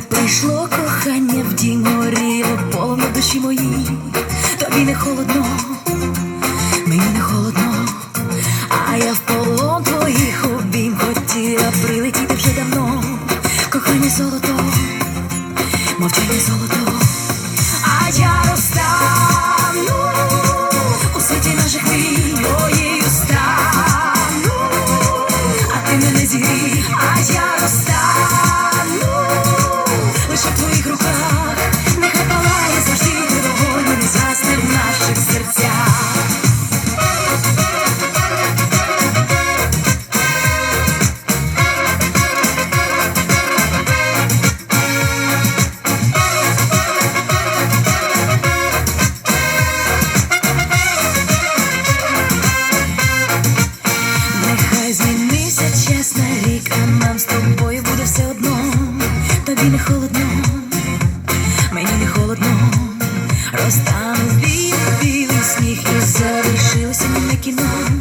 прийшло кохання в дім морі, полону душі моїй, тобі не холодно, мені не холодно, а я в полон твоїх обійм хотіла прилетіти вже давно, кохання золото, мовчання золото. Give me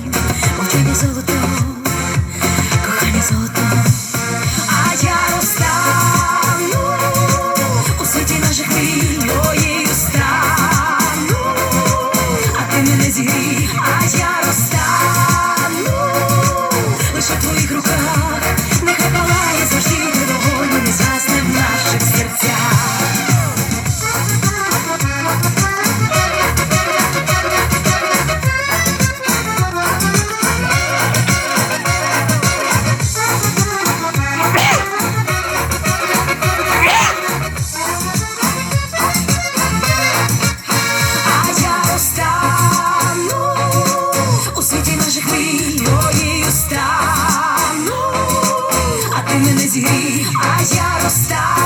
друзі, а я розстав.